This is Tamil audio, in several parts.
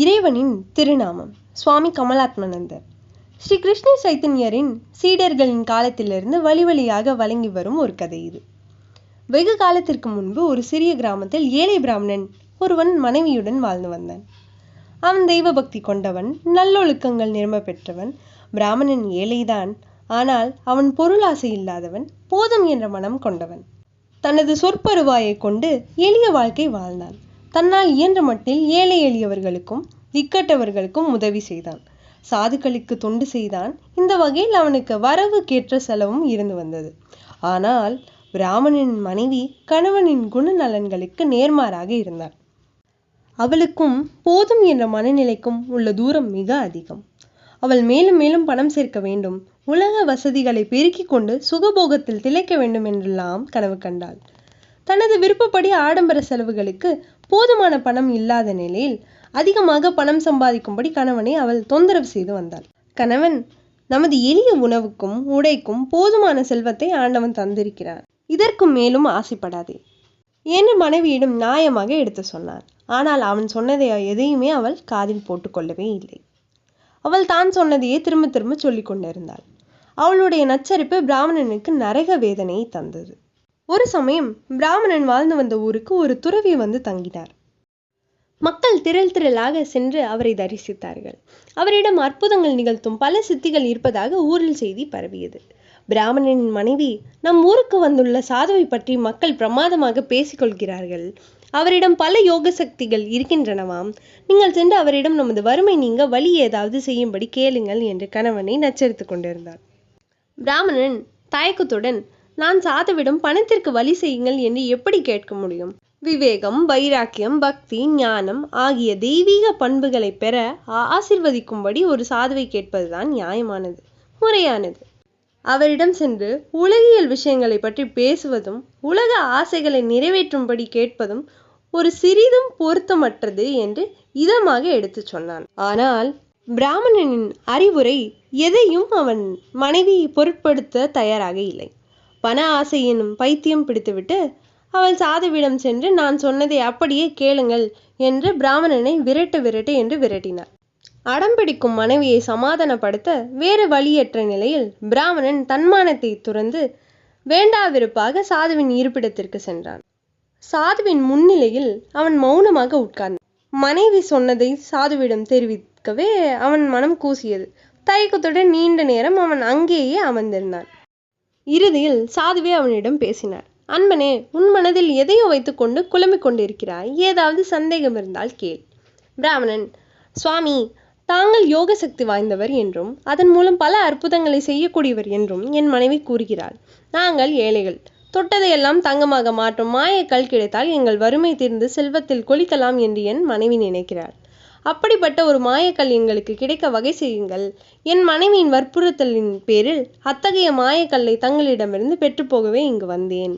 இறைவனின் திருநாமம். சுவாமி கமலாத்மனந்தர் ஸ்ரீ கிருஷ்ண சைத்தன்யரின் சீடர்களின் காலத்திலிருந்து வழி வழியாக வழங்கி வரும் ஒரு கதை இது. வெகு காலத்திற்கு முன்பு ஒரு சிறிய கிராமத்தில் ஏழை பிராமணன் ஒருவன் மனைவியுடன் வாழ்ந்து வந்தான். அவன் தெய்வ பக்தி கொண்டவன் நல்லொழுக்கங்கள் நிரம்ப பெற்றவன் பிராமணன் ஏழைதான். ஆனால் அவன் பொருளாசை இல்லாதவன் போதும் என்ற மனம் கொண்டவன். தனது சொற்பருவாயை கொண்டு எளிய வாழ்க்கை வாழ்ந்தான். தன்னால் இயன்ற மட்டில் ஏழை எளியவர்களுக்கும் இக்கட்டவர்களுக்கும் உதவி செய்தான். சாதுக்களுக்கு தொண்டு செய்தான். இந்த வகையில் அவனுக்கு வரவுக்கேற்ற செலவும் இருந்து வந்தது. ஆனால் பிராமணனின் மனைவி கணவனின் குணநலன்களுக்கு நேர்மாறாக இருந்தாள். அவளுக்கும் போதும் என்ற மனநிலைக்கும் உள்ள தூரம் மிக அதிகம். அவள் மேலும் மேலும் பணம் சேர்க்க வேண்டும். உலக வசதிகளை பெருக்கிக் கொண்டு சுகபோகத்தில் திளைக்க வேண்டும் என்றெல்லாம் கனவு கண்டாள். தனது விருப்பப்படி ஆடம்பர செலவுகளுக்கு போதுமான பணம் இல்லாத நிலையில் அதிகமாக பணம் சம்பாதிக்கும்படி கணவனை அவள் தொந்தரவு செய்து வந்தாள். கணவன் நமது எளிய உணவுக்கும் உடைக்கும் போதுமான செல்வத்தை ஆண்டவன் தந்திருக்கிறான் இதற்கும் மேலும் ஆசைப்படாதே. என்று மனைவியிடம் நியாயமாக எடுத்து சொன்னான். ஆனால் அவன் சொன்னதை எதையுமே அவள் காதில் போட்டுக்கொள்ளவே இல்லை. அவள் தான் சொன்னதையே திரும்ப திரும்ப சொல்லிக் கொண்டிருந்தாள். அவளுடைய நச்சரிப்பு பிராமணனுக்கு நரக வேதனையை தந்தது. ஒரு சமயம் பிராமணன் வாழ்ந்து வந்த ஊருக்கு ஒரு துறவி வந்து தங்கினார். மக்கள் திரள் திரளாக சென்று அவரை தரிசித்தார்கள். அவரிடம் அற்புதங்கள் நிகழ்த்தும் பல சித்திகள் இருப்பதாக ஊரில் செய்தி பரவியது. பிராமணனின் மனைவி நம் ஊருக்கு வந்துள்ள சாதுவை பற்றி மக்கள் பிரமாதமாக பேசிக்கொள்கிறார்கள். அவரிடம் பல யோக சக்திகள் இருக்கின்றனவாம் நீங்கள் சென்று அவரிடம் நமது வறுமை நீங்க வழி ஏதாவது செய்யும்படி கேளுங்கள் என்று கணவனை நச்சரித்துக் கொண்டிருந்தார். பிராமணன் தயக்கத்துடன் நான் சாதுவிடம் பணத்திற்கு வழி செய்யுங்கள் என்று எப்படி கேட்க முடியும்? விவேகம் வைராக்கியம் பக்தி ஞானம் ஆகிய தெய்வீக பண்புகளை பெற ஆசிர்வதிக்கும்படி ஒரு சாதுவை கேட்பதுதான் நியாயமானது முறையானது. அவரிடம் சென்று உலகியல் விஷயங்களை பற்றி பேசுவதும் உலக ஆசைகளை நிறைவேற்றும்படி கேட்பதும் ஒரு சிறிதும் பொருத்தமற்றது என்று இதமாக எடுத்து சொன்னான். ஆனால் பிராமணனின் அறிவுரை எதையும் அவன் மனைவி பொருட்படுத்த தயாராக இல்லை. பண ஆசையினும் பைத்தியம் பிடித்துவிட்டு அவள் சாதுவிடம் சென்று நான் சொன்னதை அப்படியே கேளுங்கள் என்று பிராமணனை விரட்டு விரட்டு என்று விரட்டினார். அடம்பிடிக்கும் மனைவியை சமாதானப்படுத்த வேறு வழியற்ற நிலையில் பிராமணன் தன்மானத்தை துறந்து வேண்டாவிருப்பாக சாதுவின் இருப்பிடத்திற்கு சென்றான். சாதுவின் முன்னிலையில் அவன் மௌனமாக உட்கார்ந்தான். மனைவி சொன்னதை சாதுவிடம் தெரிவிக்கவே அவன் மனம் கூசியது. தயக்கத்துடன் நீண்ட நேரம் அவன் அங்கேயே அமர்ந்திருந்தான். இறுதியில் சாதுவே அவனிடம் பேசினார். அன்பனே உன் மனதில் எதையோ வைத்துக்கொண்டு குழம்பிக் கொண்டிருக்கிறாய். ஏதாவது சந்தேகம் இருந்தால் கேள். பிராமணன் சுவாமி தாங்கள் யோக சக்தி வாய்ந்தவர் என்றும் அதன் மூலம் பல அற்புதங்களை செய்யக்கூடியவர் என்றும் என் மனைவி கூறுகிறாள். நாங்கள் ஏழைகள். தொட்டதையெல்லாம் தங்கமாக மாற்றும் மாயக்கல் கிடைத்தால் எங்கள் வறுமை தீர்ந்து செல்வத்தில் கொளிக்கலாம் என்று என் மனைவி நினைக்கிறாள் அப்படிப்பட்ட ஒரு மாயக்கல் எங்களுக்கு கிடைக்க வகை செய்யுங்கள். என் மனைவியின் வற்புறுத்தலின் பேரில் அத்தகைய மாயக்கல்லை தங்களிடமிருந்து பெற்றுப்போகவே இங்கு வந்தேன்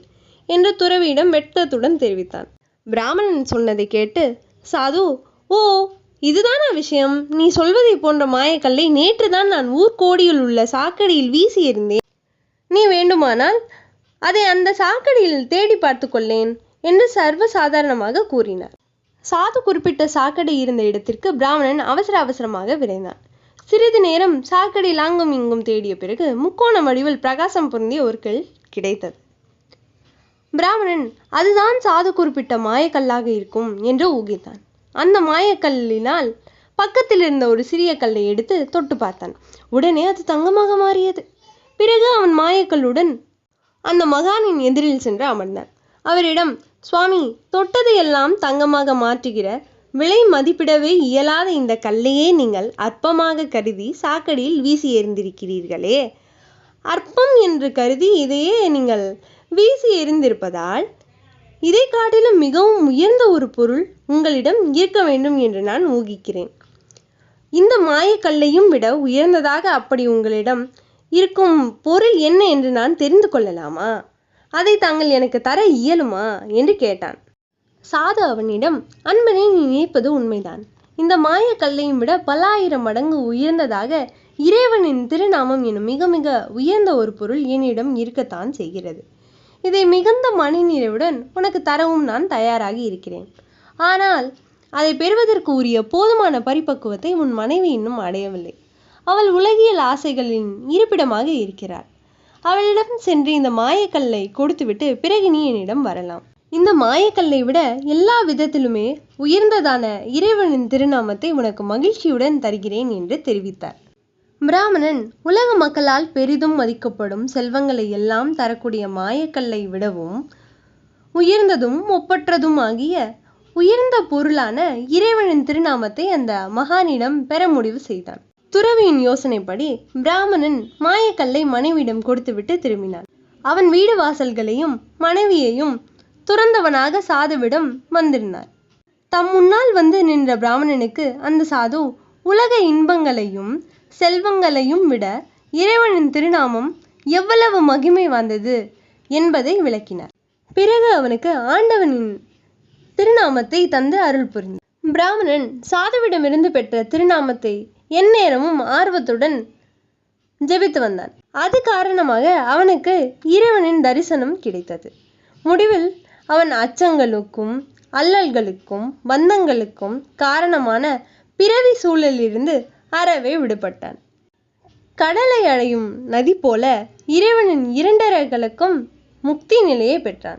என்று துறவியிடம் வெட்கத்துடன் தெரிவித்தான். பிராமணன் சொன்னதை கேட்டு சாது ஓ இதுதானா விஷயம்? நீ சொல்வதை போன்ற மாயக்கல்லை நேற்றுதான் நான் ஊர்கோடியில் உள்ள சாக்கடையில் வீசி நீ வேண்டுமானால் அதை அந்த சாக்கடையில் தேடி பார்த்து கொள்ளேன் என்று சர்வ சாதாரணமாக கூறினார். சாது குறிப்பிட்ட சாக்கடை இருந்த இடத்திற்கு பிராமணன் அவசர அவசரமாக விரைந்தான். சிறிது நேரம் சாக்கடை லாங்கும் இங்கும் தேடிய பிறகு முக்கோண வடிவில் பிரகாசம் பொருந்திய ஒரு கல் கிடைத்தது. பிராமணன் அதுதான் சாது குறிப்பிட்ட மாயக்கல்லாக இருக்கும் என்று ஊகித்தான். அந்த மாயக்கல்லினால் பக்கத்தில் இருந்த ஒரு சிறிய கல்லை எடுத்து தொட்டு பார்த்தான். உடனே அது தங்கமாக மாறியது. பிறகு அவன் மாயக்கல்லுடன் அந்த மகானின் எதிரில் சென்று அமர்ந்தான். அவரிடம் சுவாமி தொட்டதையெல்லாம் தங்கமாக மாற்றுகிற விலை மதிப்பிடவே இயலாத இந்த கல்லையே நீங்கள் அற்பமாக கருதி சாக்கடியில் வீசி எறிந்திருக்கிறீர்களே. அற்பம் என்று கருதி இதையே நீங்கள் வீசி எறிந்திருப்பதால் இதை காட்டிலும் மிகவும் உயர்ந்த ஒரு பொருள் உங்களிடம் இருக்க வேண்டும் என்று நான் ஊகிக்கிறேன். இந்த மாயக்கல்லையும் விட உயர்ந்ததாக அப்படி உங்களிடம் இருக்கும் பொருள் என்ன என்று நான் தெரிந்து கொள்ளலாமா? அதை தாங்கள் எனக்கு தர இயலுமா? என்று கேட்டான். சாது அவனிடம் அன்பனை நீ நினைப்பது உண்மைதான். இந்த மாயக்கல்லையும் விட பல்லாயிரம் மடங்கு உயர்ந்ததாக இறைவனின் திருநாமம் எனும் மிக மிக உயர்ந்த ஒரு பொருள் என்னிடம் இருக்கத்தான் செய்கிறது. இதை மிகுந்த மனநிறைவுடன் உனக்கு தரவும் நான் தயாராகி இருக்கிறேன். ஆனால் அதை பெறுவதற்கு உரிய போதுமான பரிபக்குவத்தை உன் மனைவி இன்னும் அடையவில்லை. அவள் உலகியல் ஆசைகளின் இருப்பிடமாக இருக்கிறாள். அவளிடம் சென்று இந்த மாயக்கல்லை கொடுத்துவிட்டு பிறகு நீ என்னிடம் வரலாம். இந்த மாயக்கல்லை விட எல்லா விதத்திலுமே உயர்ந்ததான இறைவனின் திருநாமத்தை உனக்கு மகிழ்ச்சியுடன் தருகிறேன் என்று தெரிவித்தார். பிராமணன் உலக மக்களால் பெரிதும் மதிக்கப்படும் செல்வங்களை எல்லாம் தரக்கூடிய மாயக்கல்லை விடவும் உயர்ந்ததும் ஒப்பற்றதும் ஆகிய உயர்ந்த பொருளான இறைவனின் திருநாமத்தை அந்த மகானிடம் பெற முடிவு செய்தான். துறவியின் யோசனைப்படி பிராமணன் மாயக்கல்லை மனைவியிடம் கொடுத்துவிட்டு திரும்பினான். அவன் வீடு வாசல்களையும் மனைவியையும் துறந்தவனாக சாதுவிடம் வந்திருந்தார். தம் முன்னால் வந்து நின்ற பிராமணனுக்கு அந்த சாது உலக இன்பங்களையும் செல்வங்களையும் விட இறைவனின் திருநாமம் எவ்வளவு மகிமை வாய்ந்தது என்பதை விளக்கினார். பிறகு அவனுக்கு ஆண்டவனின் திருநாமத்தை தந்து அருள் புரிந்தார். பிராமணன் சாதுவிடமிருந்து பெற்ற திருநாமத்தை எந்நேரமும் ஆர்வத்துடன் ஜெபித்து வந்தான். அது காரணமாக அவனுக்கு இறைவனின் தரிசனம் கிடைத்தது. முடிவில் அவன் அச்சங்களுக்கும் அல்லல்களுக்கும் பந்தங்களுக்கும் காரணமான பிறவி சூழலிலிருந்து அறவே விடுபட்டான். கடலை அடையும் நதி போல இறைவனின் இரண்டரைகளுக்கும் முக்தி நிலையை பெற்றான்.